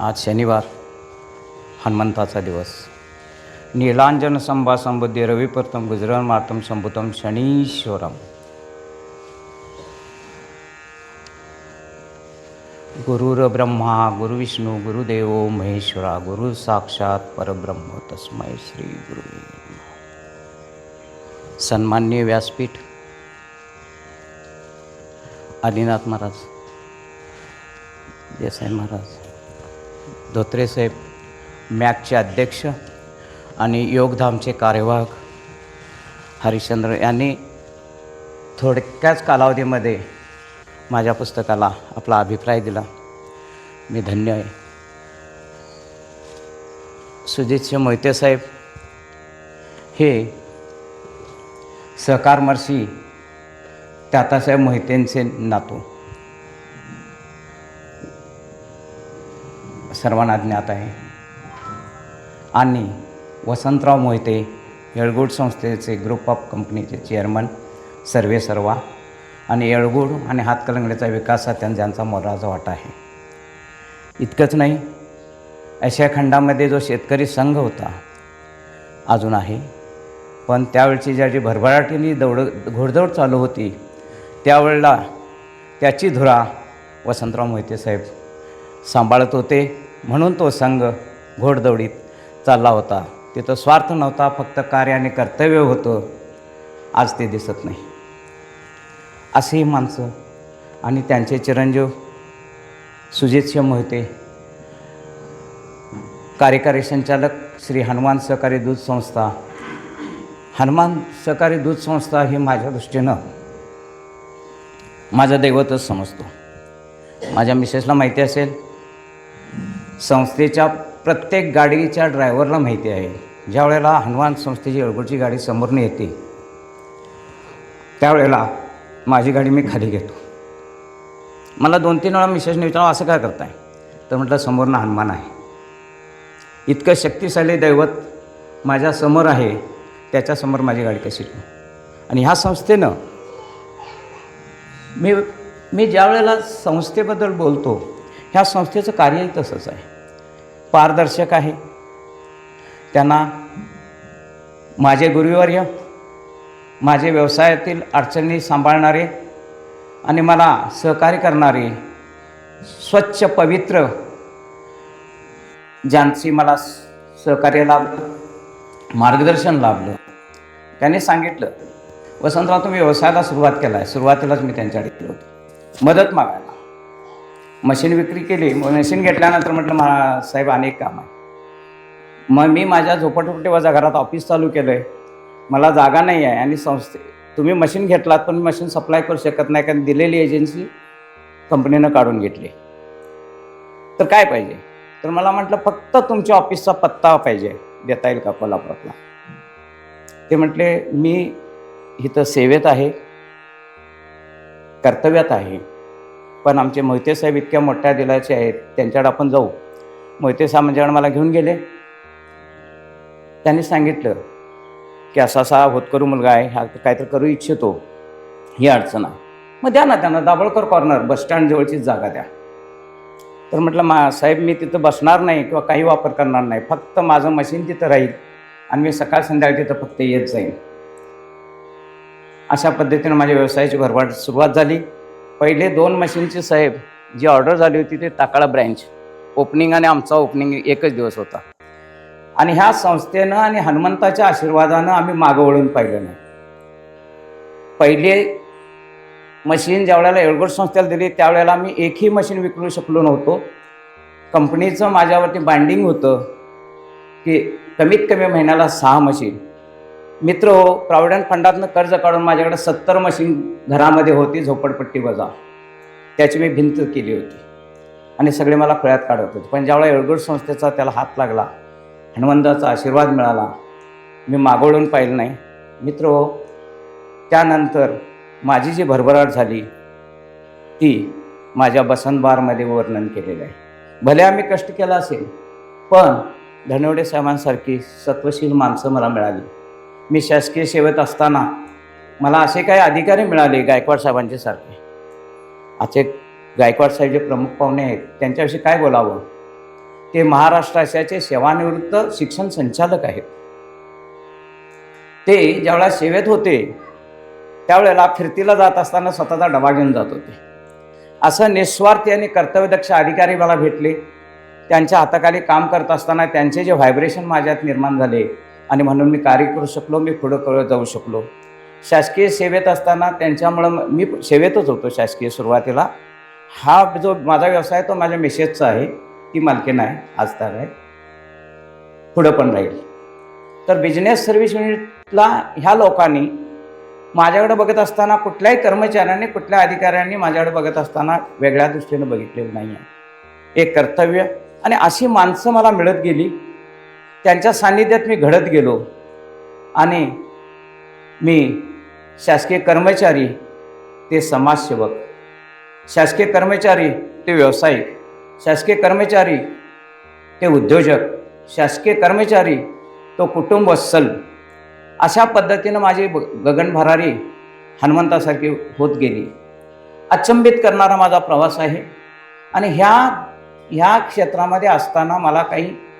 आज शनिवार हनुमंताचा दिवस. नीलांजन संभा संबुद्धी रविप्रथम गुजरान मातम संभुतम शनीश्वरम. गुरुर ब्रह्मा गुरुविष्णू गुरुदेव महेश्वरा गुरु साक्षात परब्रह्म तस्मै श्री गुरु सन्मान्य व्यासपीठ आदिनाथ महाराज. देसाई महाराज. धोत्रे साहेब मॅकचे अध्यक्ष आणि योगधामचे कार्यवाहक हरिश्चंद्र यांनी थोडक्याच कालावधीमध्ये माझ्या पुस्तकाला आपला अभिप्राय दिला. मी धन्य आहे. सुजितसिंह मोहिते साहेब हे सहकार मर्शी तातासाहेब मोहितेंचे नातू. सर्वांना ज्ञात आहे. आणि वसंतराव मोहिते येळगुड संस्थेचे ग्रुप ऑफ कंपनीचे चेअरमन सर्वे सर्वा आणि येळगुड आणि हातकलंगडीचा विकास त्यांचा ज्यांचा मोलाचा वाटा आहे. इतकंच नाही आशिया खंडामध्ये जो शेतकरी संघ होता अजून आहे. पण त्यावेळची ज्या जी भरभराटीने दौड घोडदौड चालू होती त्यावेळेला त्याची धुरा वसंतराव मोहिते साहेब सांभाळत होते. म्हणून तो संघ घोडदौडीत चालला होता. तिथं स्वार्थ नव्हता फक्त कार्य आणि कर्तव्य होतं. आज ते दिसत नाही. असेही माणसं आणि त्यांचे चिरंजीव सुजितसिंह मोहिते कार्यकारी संचालक श्री हनुमान सहकारी दूध संस्था. हनुमान सहकारी दूध संस्था ही माझ्या दृष्टीनं माझं दैवतच समजतो. माझ्या मिसेसला माहिती असेल संस्थेच्या प्रत्येक गाडीच्या ड्रायव्हरला माहिती आहे. ज्या वेळेला हनुमान संस्थेची अळगोडची गाडी समोरनं येते त्यावेळेला माझी गाडी मी खाली घेतो. मला दोन तीन वेळा मिसेसने विचारा असं काय करताय? तर म्हटलं समोरनं हनुमान आहे. इतकं शक्तिशाली दैवत माझ्यासमोर आहे त्याच्यासमोर माझी गाडी कशी आणि ह्या संस्थेनं मी मी ज्या वेळेला संस्थेबद्दल बोलतो ह्या संस्थेचं कार्यही तसंच आहे. पारदर्शक आहे. त्यांना माझे गुरुवर्य माझे व्यवसायातील अडचणी सांभाळणारे आणि मला सहकार्य करणारे स्वच्छ पवित्र ज्यांची मला सहकार्य लाभलं मार्गदर्शन लाभलं. त्यांनी सांगितलं वसंतराव तुम्ही व्यवसायाला सुरुवात केला आहे सुरुवातीलाच मी त्यांच्याकडे गेलो होतो. मदत मागायला. मशीन विक्री केली मग मशीन घेतल्यानंतर म्हटलं मा साहेब अनेक काम आहे. मग मी माझ्या झोपटपट्टीवरच्या घरात ऑफिस चालू केलं आहे मला जागा नाही आहे आणि संस्थे तुम्ही मशीन घेतलात पण मशीन सप्लाय करू शकत नाही कारण दिलेली एजन्सी कंपनीनं काढून घेतली. तर काय पाहिजे? तर मला म्हटलं फक्त तुमच्या ऑफिसचा पत्ता पाहिजे देता येईल का कोल्हापुरातला? ते म्हटले मी इथं सेवेत आहे कर्तव्यात आहे पण आमचे मोहिते साहेब इतक्या मोठ्या दिलाचे आहेत त्यांच्याकडे आपण जाऊ. मोहिते साहेब माझ्याकडे मला घेऊन गेले. त्यांनी सांगितलं की असा असा होतकरू मुलगा आहे हा काहीतरी करू इच्छितो. ही अडचण आहे. मग द्या ना त्यांना दाभोळकर कॉर्नर बसस्टँड जवळचीच जागा द्या. तर म्हटलं मा साहेब मी तिथं बसणार नाही किंवा काही वापर करणार नाही. फक्त माझं मशीन तिथं राहील आणि मी सकाळ संध्याकाळ तिथं फक्त येत जाईन. अशा पद्धतीनं माझ्या व्यवसायाची भरभराट सुरुवात झाली. पहिले दोन मशीनची साहेब जी ऑर्डर झाली होती ते ताकाळा ब्रँच. ओपनिंग आणि आमचा ओपनिंग एकच दिवस होता. आणि ह्या संस्थेनं आणि हनुमंताच्या आशीर्वादानं आम्ही मागं वळून पाहिलं नाही. पहिले मशीन ज्या वेळेला एळगोड संस्थेला दिली त्यावेळेला आम्ही एकही मशीन विकू शकलो नव्हतो. कंपनीचं माझ्यावरती बाइंडिंग होतं की कमीत कमी महिन्याला सहा मशीन. मित्र हो प्रॉव्हिडंट फंडातनं कर्ज काढून माझ्याकडे सत्तर मशीन घरामध्ये होती झोपडपट्टी वजा त्याची मी भिंत केली होती. आणि सगळे मला खुळ्यात काढत होते. पण ज्यावेळेला एळगोड संस्थेचा त्याला हात लागला हनुमंताचा आशीर्वाद मिळाला मी मागवळून पाहिलं नाही. मित्र हो त्यानंतर माझी जी भरभराट झाली ती माझ्या बसंत बारमध्ये वर्णन केलेलं आहे. भले आम्ही कष्ट केला असेल पण धनवडे साहेबांसारखी सत्वशील माणसं मला मिळाली. मी शासकीय सेवेत असताना मला असे काही अधिकारी मिळाले गायकवाड साहेबांचे सारखे. आजचे गायकवाड साहेब जे प्रमुख पाहुणे आहेत त्यांच्याविषयी काय बोलावं? ते महाराष्ट्राच्याचे सेवानिवृत्त शिक्षण संचालक आहेत. ते ज्यावेळेला सेवेत होते त्यावेळेला फिरतीला जात असताना स्वतःचा डबा घेऊन जात होते. असं निस्वार्थी आणि कर्तव्यदक्ष अधिकारी मला भेटले. त्यांच्या हाताखाली काम करत असताना त्यांचे जे व्हायब्रेशन माझ्यात निर्माण झाले आणि म्हणून मी कार्य करू शकलो मी पुढं करत जाऊ शकलो. शासकीय सेवेत असताना त्यांच्यामुळं मी सेवेतच होतो शासकीय सुरुवातीला. हा जो माझा व्यवसाय तो माझ्या मिसेसचा आहे ती मालकीन आहे आज तर आहे. पुढं पण राहील. तर बिझनेस सर्व्हिस युनिटला ह्या लोकांनी माझ्याकडे बघत असताना कुठल्याही कर्मचाऱ्यांनी कुठल्या अधिकाऱ्यांनी माझ्याकडे बघत असताना वेगळ्या दृष्टीनं बघितलेलं नाही आहे एक कर्तव्य. आणि अशी माणसं मला मिळत गेली त्यांच्या सान्निध्यात मी घडत गेलो. आणि मी शासकीय कर्मचारी ते समाजसेवक. शासकीय कर्मचारी ते व्यावसायिक. शासकीय कर्मचारी ते उद्योजक. शासकीय कर्मचारी तो कुटुंबस्सल अशा पद्धतीनं माझी गगनभरारी गगन भरारी हनुमंतासारखी होत गेली. अचंबित करणारा माझा प्रवास आहे. आणि ह्या ह्या क्षेत्रामध्ये असताना मला काही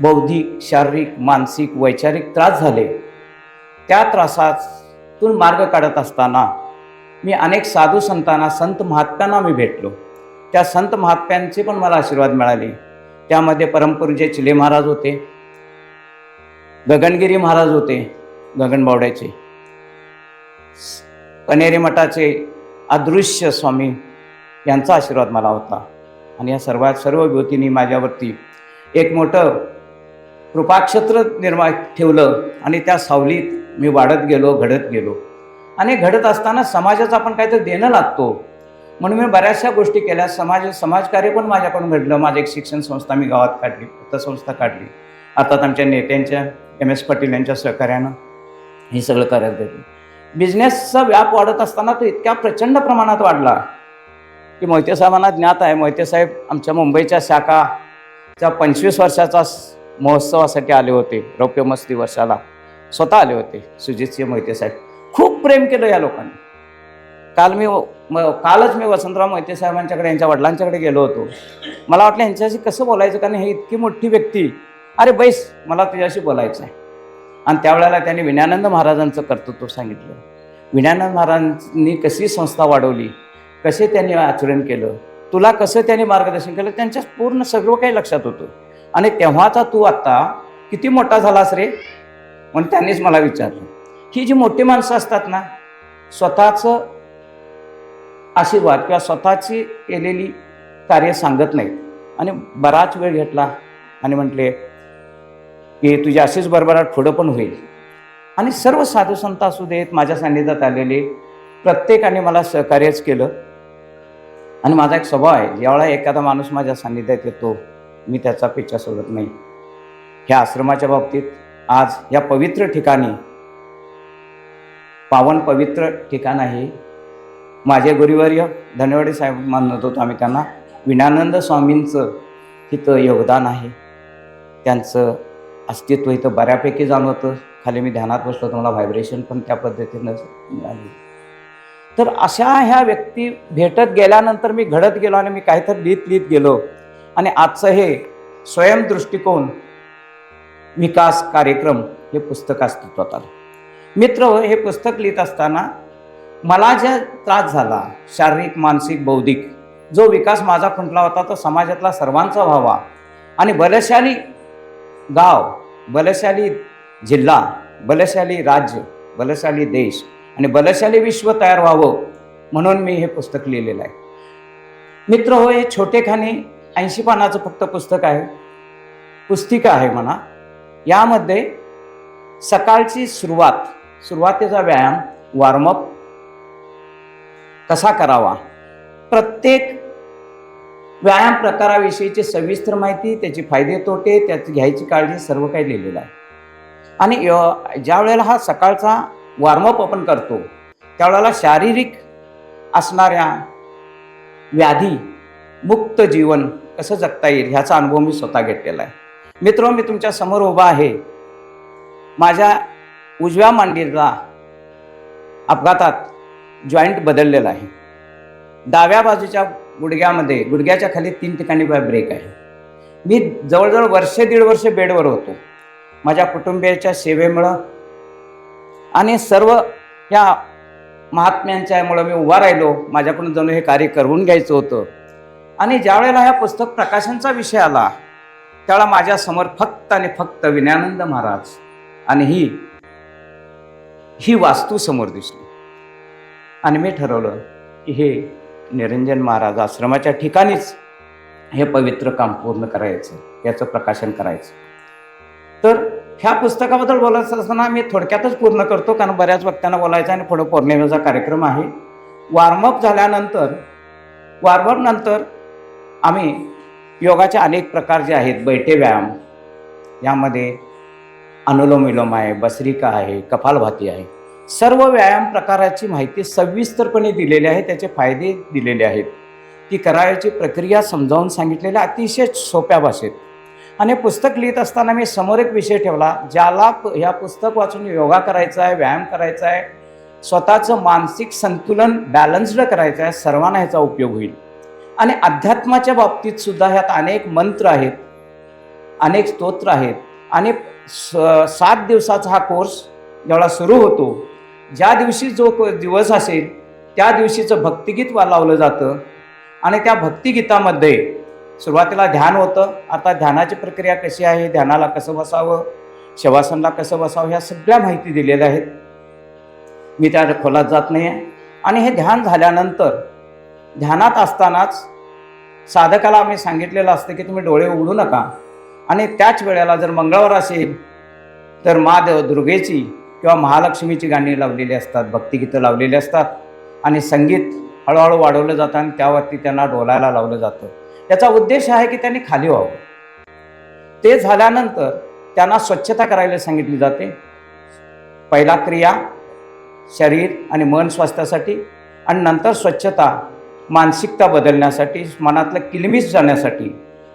बौद्धिक शारीरिक मानसिक वैचारिक त्रास झाले. त्या त्रासातून मार्ग काढत असताना मी अनेक साधू संतांना संत महात्म्यांना मी भेटलो. त्या संत महात्म्यांचे पण मला आशीर्वाद मिळाले. त्यामध्ये परमपूज्य चिले महाराज होते. गगनगिरी महाराज होते गगनबावड्याचे कनेरी मठाचे अदृश्य स्वामी यांचा आशीर्वाद मला होता. आणि या सर्वात सर्व विभूतींनी माझ्यावरती एक मोठं कृपाक्षेत्र निर्माण ठेवलं आणि त्या सावलीत मी वाढत गेलो घडत गेलो. आणि घडत असताना समाजाचं आपण काहीतरी देणं लागतो. म्हणून मी बऱ्याचशा गोष्टी केल्या. समाज समाजकार्य पण माझ्याकडून घडलं. माझी एक शिक्षण संस्था मी गावात काढली पतसंस्था काढली. अर्थात आमच्या नेत्यांच्या एम एस पाटील यांच्या सहकार्यानं हे सगळं करत देते बिझनेसचा व्याप वाढत असताना तो इतक्या प्रचंड प्रमाणात वाढला की मोहिते साहेबांना ज्ञात आहे. मोहिते साहेब आमच्या मुंबईच्या शाखाच्या पंचवीस वर्षाचा महोत्सवासाठी आले होते. रौप्य मस्ती वर्षाला स्वतः आले होते सुजितसिंह मोहिते साहेब. खूप प्रेम केलं या लोकांनी. काल मी म- कालच मी वसंतराव मोहिते साहेबांच्याकडे यांच्या वडिलांच्याकडे गेलो होतो. मला वाटलं यांच्याशी कसं बोलायचं? कारण हे इतकी मोठी व्यक्ती. अरे बैस मला तुझ्याशी बोलायचं आहे. आणि त्यावेळेला त्यांनी विनयानंद महाराजांचं कर्तृत्व सांगितलं. विनयानंद महाराजांनी कशी संस्था वाढवली? कसे त्यांनी आचरण केलं? तुला कसं त्यांनी मार्गदर्शन केलं? त्यांच्या पूर्ण सगळं काही लक्षात होतं. आणि तेव्हाचा तू आत्ता किती मोठा झालास रे? म्हणून त्यांनीच मला विचारलं. ही जी मोठी माणसं असतात ना स्वतःचं आशीर्वाद किंवा स्वतःची केलेली कार्य सांगत नाहीत. आणि बराच वेळ घेतला आणि म्हटले की तुझी अशीच भरभराट पुढं पण होईल. आणि सर्व साधू संत असू देत माझ्या सान्निध्यात आलेले प्रत्येकाने मला सहकार्यच केलं. आणि माझा एक स्वभाव आहे ज्यावेळा एखादा माणूस माझ्या सान्निध्यात येतो मी त्याचा पेचा सोडत नाही. ह्या आश्रमाच्या बाबतीत आज या पवित्र ठिकाणी पावन पवित्र ठिकाण आहे. माझे गुरुवर्य धनवडे साहेब मानत होतो आम्ही त्यांना. विनानंद स्वामींचं इथं योगदान आहे. त्यांचं अस्तित्व इथं बऱ्यापैकी जाणवतं. खाली मी ध्यानात बसलो तर मला व्हायब्रेशन पण त्या पद्धतीनं मिळाली तर अशा ह्या व्यक्ती भेटत गेल्यानंतर मी घडत गेलो आणि मी काहीतरी लिहित लिहित गेलो. आणि आजचं हे स्वयंदृष्टिकोन विकास कार्यक्रम हे पुस्तक अस्तित्वात आलं. मित्र हे पुस्तक लिहित असताना मला ज्या त्रास झाला शारीरिक मानसिक बौद्धिक जो विकास माझा खुंटला होता तो समाजातला सर्वांचा व्हावा. आणि बलशाली गाव बलशाली जिल्हा बलशाली राज्य बलशाली देश आणि बलशाली विश्व तयार व्हावं म्हणून मी हे पुस्तक लिहिलेलं आहे. मित्र हो हे छोटेखानी ऐंशी पानाचं फक्त पुस्तक आहे. पुस्तिका आहे म्हणा. यामध्ये सकाळची सुरुवात सुरुवातीचा व्यायाम वॉर्मअप कसा करावा? प्रत्येक व्यायाम प्रकाराविषयीची सविस्तर माहिती त्याचे फायदे तोटे त्याची घ्यायची काळजी सर्व काही लिहिलेलं आहे. आणि य- ज्या वेळेला हा सकाळचा वॉर्मअप आपण करतो त्यावेळेला शारीरिक असणाऱ्या व्याधी मुक्त जीवन कसं जगता येईल ह्याचा अनुभव मी स्वतः घेतलेला आहे. मित्र मी तुमच्यासमोर उभा आहे. माझ्या उजव्या मांडीला अपघातात जॉईंट बदललेला आहे. डाव्या बाजूच्या गुडघ्यामध्ये गुडघ्याच्या खाली तीन ठिकाणी ब्रेक आहे. मी जवळजवळ वर्षे दीड वर्ष बेडवर होतो. माझ्या कुटुंबियाच्या सेवेमुळं आणि सर्व या महात्म्यांच्यामुळं मी उभा राहिलो. माझ्याकडून जणू हे कार्य करवून घ्यायचं होतं. आणि ज्यावेळेला ह्या पुस्तक प्रकाशनचा विषय आला त्यावेळेला माझ्यासमोर फक्त आणि फक्त विनयानंद महाराज आणि ही ही वास्तू समोर दिसली. आणि मी ठरवलं की हे निरंजन महाराज आश्रमाच्या ठिकाणीच हे पवित्र काम पूर्ण करायचं याचं प्रकाशन करायचं. तर ह्या पुस्तकाबद्दल बोलायचं असताना मी थोडक्यातच पूर्ण करतो कारण बऱ्याच वक्त्यांना बोलायचं आणि पुढं पौर्णिमेचा कार्यक्रम आहे. वॉर्मअप झाल्यानंतर वॉर्मअप नंतर आम्ही योगाचे अनेक प्रकार जे आहेत बैठे व्यायाम यामध्ये अनुलोम विलोम आहे बसरिका आहे कपालभाती आहे. सर्व व्यायाम प्रकाराची माहिती सविस्तरपणे दिलेली आहे त्याचे फायदे दिलेले आहेत. ती करायची प्रक्रिया समजावून सांगितलेल्या अतिशय सोप्या भाषेत. आणि पुस्तक लिहित असताना मी समोर एक विषय ठेवला ज्याला ह्या पुस्तक वाचून योगा करायचा आहे व्यायाम करायचा आहे स्वतःचं मानसिक संतुलन बॅलन्स्ड करायचं आहे सर्वांना ह्याचा उपयोग होईल. आणि अध्यात्माच्या बाबतीत सुद्धा ह्यात अनेक मंत्र आहेत अनेक स्तोत्र आहेत. आणि स- सात दिवसाचा हा कोर्स जेव्हा सुरू होतो. ज्या दिवशी जो को- दिवस असेल त्या दिवशीचं भक्तिगीत वा- लावलं जातं. आणि त्या भक्तिगीतामध्ये सुरुवातीला ध्यान होतं. आता ध्यानाची प्रक्रिया कशी आहे? ध्यानाला कसं बसावं? शवासनला कसं बसावं? ह्या सगळ्या माहिती दिलेल्या आहेत. मी त्या खोलात जात नाही आहे आणि हे ध्यान झाल्यानंतर ध्यानात असतानाच साधकाला आम्ही सांगितलेलं असतं की तुम्ही डोळे उघडू नका. आणि त्याच वेळेला जर मंगळवार असेल तर मा देव दुर्गेची किंवा महालक्ष्मीची गाणी लावलेली असतात भक्तिगीतं लावलेली असतात. आणि संगीत हळूहळू वाढवलं जातं आणि त्यावरती त्यांना डोलायला लावलं जातं. याचा उद्देश आहे की त्यांनी खाली व्हावं. ते झाल्यानंतर त्यांना स्वच्छता करायला सांगितली जाते. पहिला क्रिया शरीर आणि मन स्वास्थ्यासाठी. आणि नंतर स्वच्छता मानसिकता बदलण्यासाठी मनातलं किलमिस जाण्यासाठी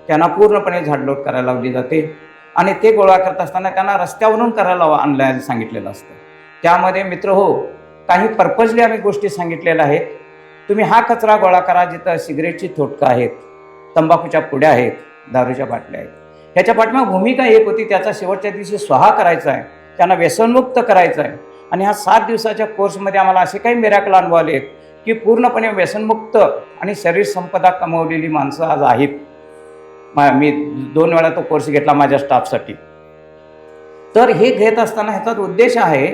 त्यांना पूर्णपणे झाडलोट करायला लावली जाते. आणि ते गोळा करत असताना त्यांना रस्त्यावरून करायला आणल्या सांगितलेलं असतं. त्यामध्ये मित्र हो काही पर्पजली आम्ही गोष्टी सांगितलेल्या आहेत. तुम्ही हा कचरा गोळा करा जिथं सिगरेटची थोटकं आहेत तंबाखूच्या पुड्या आहेत दारूच्या बाटल्या आहेत. ह्याच्या पाठीमा भूमिका एक होती त्याचा शेवटच्या दिवशी स्वाहा करायचा आहे. त्यांना व्यसनमुक्त करायचं आहे. आणि ह्या सात दिवसाच्या कोर्समध्ये आम्हाला असे काही मिराकल अनुभव आले आहेत. की पूर्णपणे व्यसनमुक्त आणि शरीर संपदा कमवलेली माणसं आज आहेत. मा मी दोन वेळा तो कोर्स घेतला माझ्या स्टाफसाठी तर हे घेत असताना ह्याचा उद्देश आहे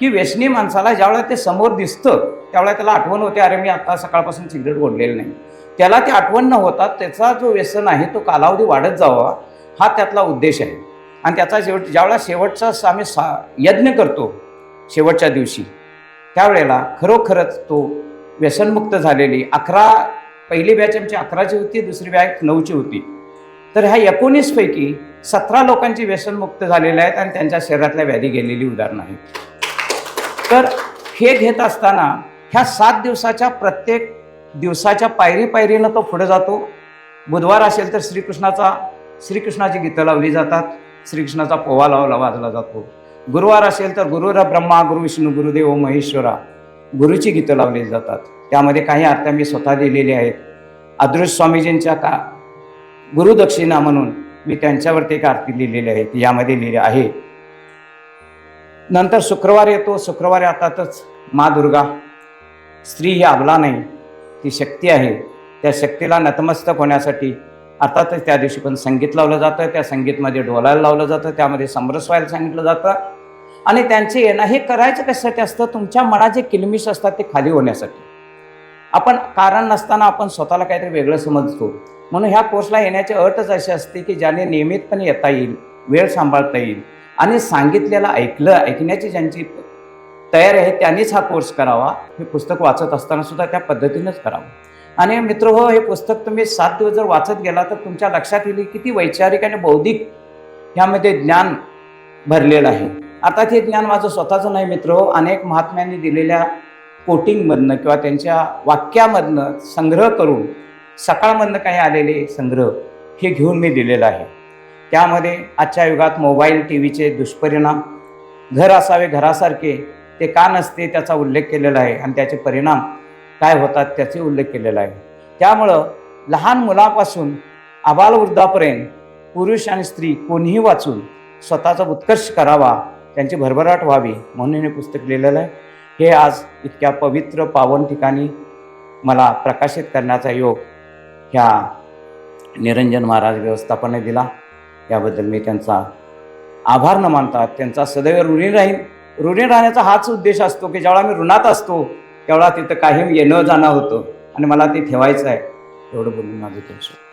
की व्यसनी माणसाला ज्यावेळेला ते समोर दिसतं त्यावेळेला त्याला आठवण होते अरे मी आता सकाळपासून सिगरेट ओढलेलं नाही. त्याला ती आठवण न होता त्याचा जो व्यसन आहे तो कालावधी वाढत जावा हा त्यातला उद्देश आहे. आणि त्याचा शेवट ज्यावेळेला शेवटचा आम्ही सा यज्ञ करतो शेवटच्या दिवशी त्यावेळेला खरोखरच तो व्यसनमुक्त झालेली अकरा पहिली बॅच आमची अकराची होती दुसरी बॅच नऊची होती. तर ह्या एकोणीसपैकी सतरा लोकांची व्यसनमुक्त झालेले आहेत आणि त्यांच्या शरीरातल्या व्याधी गेलेली उदाहरणं आहेत. तर हे घेत असताना ह्या सात दिवसाच्या प्रत्येक दिवसाच्या पायरी पायरीनं तो पुढे जातो. बुधवार असेल तर श्रीकृष्णाचा श्रीकृष्णाची गीतं लावली जातात. श्रीकृष्णाचा पोवा लावला वाजला जातो. गुरुवार असेल तर गुरुर ब्रह्मा गुरु विष्णू गुरुदेव महेश्वरा. गुरुची गीतं लावली जातात. त्यामध्ये काही अर्थ मी स्वतः लिहिलेले आहेत. आदृश स्वामीजींच्या का गुरुदक्षिणा म्हणून मी त्यांच्यावरती एक आरती लिहिलेली आहे. ती यामध्ये लिहिली आहे. नंतर शुक्रवार येतो. शुक्रवारी अर्थातच मा दुर्गा. स्त्री ही आबला नाही. ती शक्ती आहे. त्या शक्तीला नतमस्तक होण्यासाठी अर्थातच त्या दिवशी पण संगीत लावलं जातं. त्या संगीतमध्ये डोलायला लावलं जातं. त्यामध्ये समरस व्हायला सांगितलं जातं. आणि त्यांचे येणं हे करायचं कशासाठी असतं? तुमच्या मनात जे किलमिश असतात ते खाली होण्यासाठी. आपण कारण नसताना आपण स्वतःला काहीतरी वेगळं समजतो. म्हणून ह्या कोर्सला येण्याची अटच अशी असते की ज्याने नियमितपणे येता येईल वेळ सांभाळता येईल. आणि सांगितलेलं ऐकलं ऐकण्याची ज्यांची तयारी आहे त्यांनीच हा कोर्स करावा. हे पुस्तक वाचत असताना सुद्धा त्या पद्धतीनंच करावं. आणि मित्र हो हे पुस्तक तुम्ही सात दिवस जर वाचत गेला तर तुमच्या लक्षात येईल किती वैचारिक आणि बौद्धिक ह्यामध्ये ज्ञान भरलेलं आहे. आता हे ज्ञान माझं स्वतःचं नाही मित्र. हो अनेक महात्म्यांनी दिलेल्या कोटिंगमधनं किंवा त्यांच्या वाक्यामधनं संग्रह करून सकाळमधनं काही आलेले संग्रह हे घेऊन मी दिलेलं आहे. त्यामध्ये आजच्या युगात मोबाईल टी व्हीचे दुष्परिणाम घर असावे घरासारखे ते का नसते त्याचा उल्लेख केलेला आहे आणि त्याचे परिणाम काय होतात त्याचे उल्लेख केलेला आहे. त्यामुळं लहान मुलापासून आबालवृद्धापर्यंत पुरुष आणि स्त्री कोणीही वाचून स्वतःचा उत्कर्ष करावा त्यांची भरभराट व्हावी म्हणून हे पुस्तक लिहिलेलं आहे. हे आज इतक्या पवित्र पावन ठिकाणी मला प्रकाशित करण्याचा योग ह्या निरंजन महाराज व्यवस्थापने दिला. याबद्दल मी त्यांचा आभार न मानतात त्यांचा सदैव ऋणी राहील ऋणी राहण्याचा हाच उद्देश असतो की ज्यावेळा मी ऋणात असतो त्यावेळा तिथं काही येणं जाणं होतं आणि मला ते ठेवायचं आहे. एवढं बोलून माझं त्यांचं.